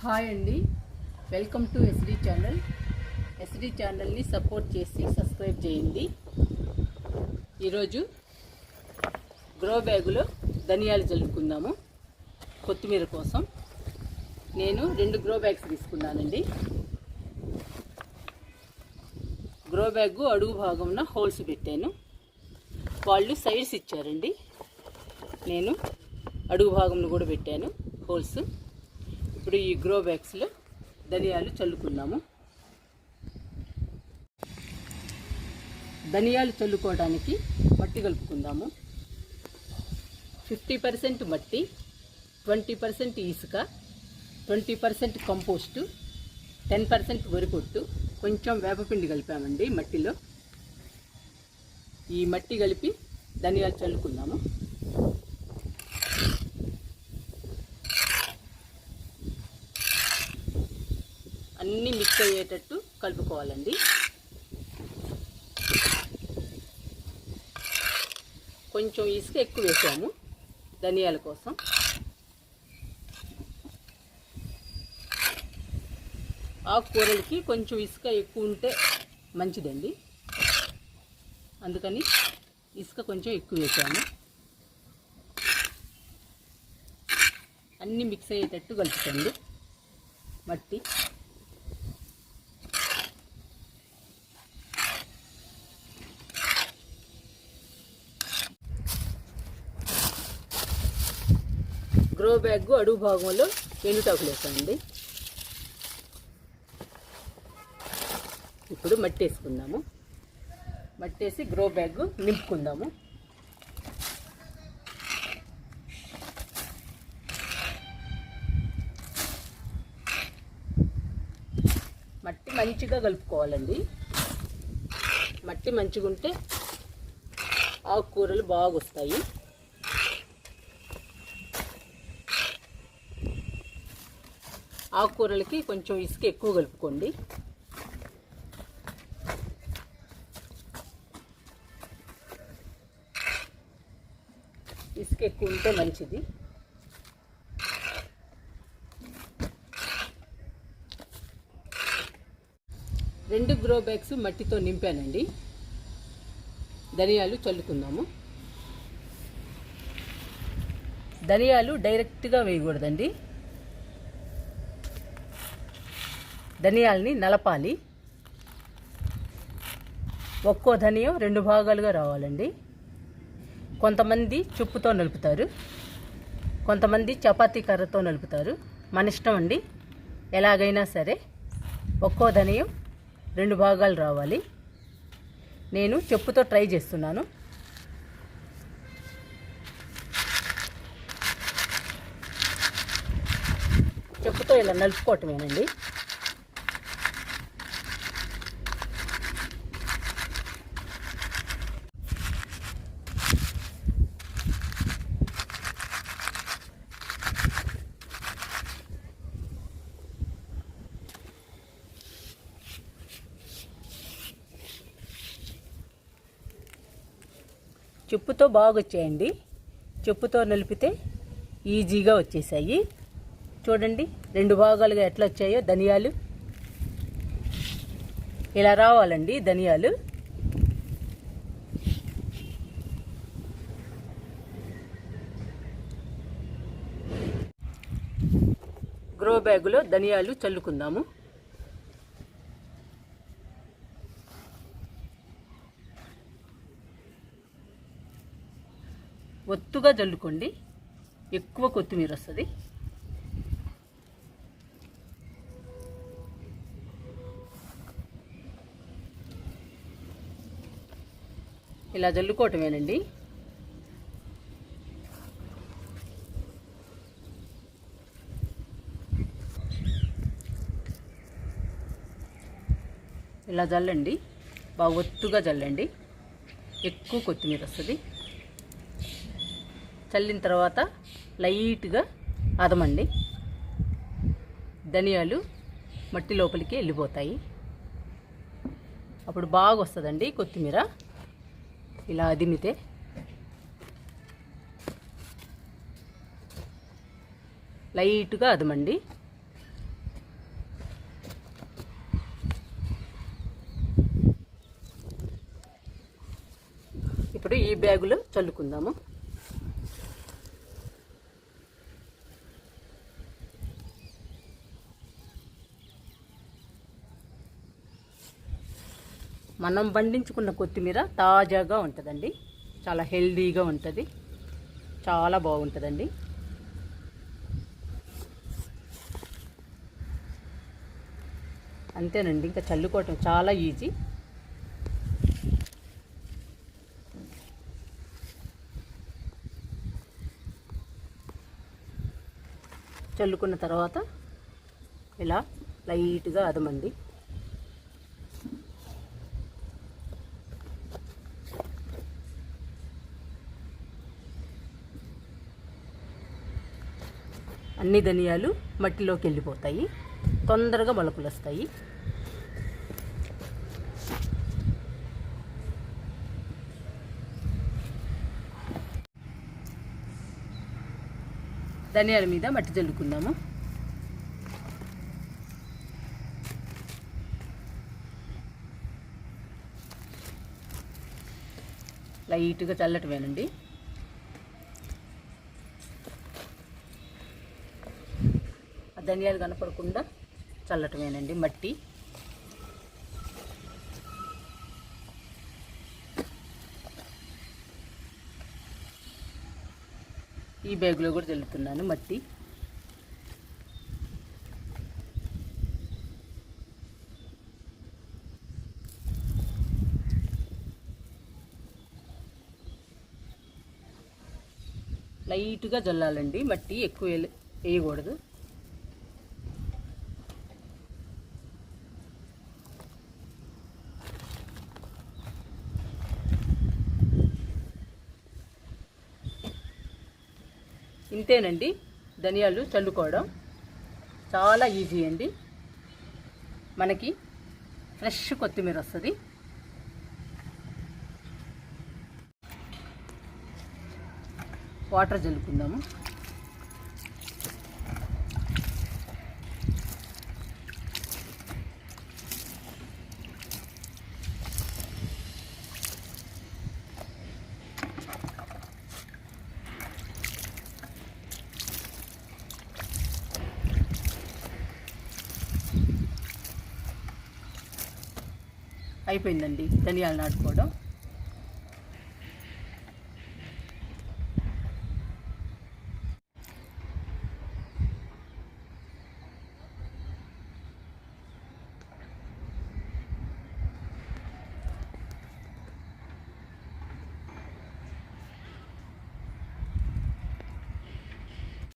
Hi అండి. Welcome to SD channel SD ఛానల్ని support చేసి సబ్స్క్రైబ్ చేయండి. ఈరోజు గ్రో బ్యాగులో ధనియాలు చల్లుకుందాము. కొత్తిమీర కోసం. నేను రెండు గ్రో బ్యాగ్స్ తీసుకున్నానండి. గ్రో బ్యాగ్ అడుగు భాగంలో హోల్స్ పెట్టాను. వాళ్ళు సైడ్స్ ఇచ్చారండి. నేను అడుగు భాగంలో కూడా పెట్టాను హోల్స్ ఇప్పుడు ఈ గ్రో బ్యాగ్స్లో ధనియాలు చల్లుకున్నాము. ధనియాలు చల్లుకోవడానికి మట్టి కలుపుకుందాము. ఫిఫ్టీ పర్సెంట్ మట్టి ట్వంటీ పర్సెంట్ ఇసుక twenty percent compost ten percent వరిపొట్టు కొంచెం వేపపిండి కలిపామండి మట్టిలో. ఈ మట్టి కలిపి ధనియాలు చల్లుకుందాము. అన్నీ మిక్స్ అయ్యేటట్టు కలుపుకోవాలండి. కొంచెం ఇసుక ఎక్కువ వేసాము ధనియాల కోసం. ఆకుకూరలకి కొంచెం ఇసుక ఎక్కువ ఉంటే మంచిదండి. అందుకని ఇసుక కొంచెం ఎక్కువ వేసాము. అన్నీ మిక్స్ అయ్యేటట్టు కలుపుకోండి. మట్టి గ్రో బ్యాగ్ అడుగు భాగంలో ఎండుటాకులు వేసామండి ఇప్పుడు మట్టి వేసుకుందాము. మట్టి వేసి గ్రో బ్యాగ్ నింపుకుందాము. మట్టి మంచిగా కలుపుకోవాలండి. మట్టి మంచిగా ఉంటే ఆకుకూరలు బాగా వస్తాయి ఆకుకూరలకి కొంచెం ఇసుక ఎక్కువ కలుపుకోండి. ఇసుక ఎక్కువ ఉంటే మంచిది. రెండు గ్రో బ్యాగ్స్ మట్టితో నింపానండి. ధనియాలు చల్లుకుందాము. ధనియాలు డైరెక్ట్గా వేయకూడదండి. ధనియాల్ని నలపాలి. ఒక్కో ధనియం రెండు భాగాలుగా రావాలండి. కొంతమంది చుప్పుతో నలుపుతారు. కొంతమంది చపాతీ కర్రతో నలుపుతారు. మన ఇష్టం అండి. ఎలాగైనా సరే ఒక్కో ధనియం రెండు భాగాలు రావాలి. నేను చెప్పుతో ట్రై చేస్తున్నాను. చెప్పుతో ఇలా నలుపుకోవటమేనండి. చెప్పుతో బాగా వచ్చాయండి చెప్పుతో నలిపితే ఈజీగా వచ్చేసాయి. చూడండి రెండు భాగాలుగా ఎట్లా వచ్చాయో ధనియాలు. ఇలా రావాలండి ధనియాలు. గ్రో బ్యాగులో ధనియాలు చల్లుకుందాము. ఒత్తుగా జల్లుకోండి. ఎక్కువ కొత్తిమీర వస్తుంది. ఇలా జల్లుకోవటమేనండి. ఇలా జల్లండి. బాగా ఒత్తుగా జల్లండి. ఎక్కువ కొత్తిమీర వస్తుంది. చల్లిన తర్వాత లైట్గా అదమండి. ధనియాలు మట్టి లోపలికి వెళ్ళిపోతాయి. అప్పుడు బాగా వస్తుందండి కొత్తిమీర. ఇలా అదిమితే. లైట్గా అదమండి. ఇప్పుడు ఈ బ్యాగులో చల్లుకుందాము. మనం పండించుకున్న కొత్తిమీర తాజాగా ఉంటుందండి. చాలా హెల్దీగా ఉంటుంది. చాలా బాగుంటుందండి. అంతేనండి ఇంకా చల్లుకోవటం చాలా ఈజీ. చల్లుకున్న తర్వాత ఇలా లైట్గా అదమండి. అన్ని ధనియాలు మట్టిలోకి వెళ్ళిపోతాయి. తొందరగా మొలకలు వస్తాయి ధనియాల మీద మట్టి చల్లుకుందాము. లైట్గా చల్లటమేనండి. ధనియాలు కనపడకుండా చల్లటమేనండి మట్టి. ఈ బ్యాగ్లో కూడా చల్లుతున్నాను మట్టి. లైట్గా జల్లాలండి మట్టి ఎక్కువ వేయకూడదు. ఇంతేనండి. ధనియాలు చల్లుకోవడం చాలా ఈజీ అండి. మనకి ఫ్రెష్ కొత్తిమీర వస్తుంది. వాటర్ చల్లుకుందాము. అయిపోయిందండి ధనియాలు నాటుకోవడం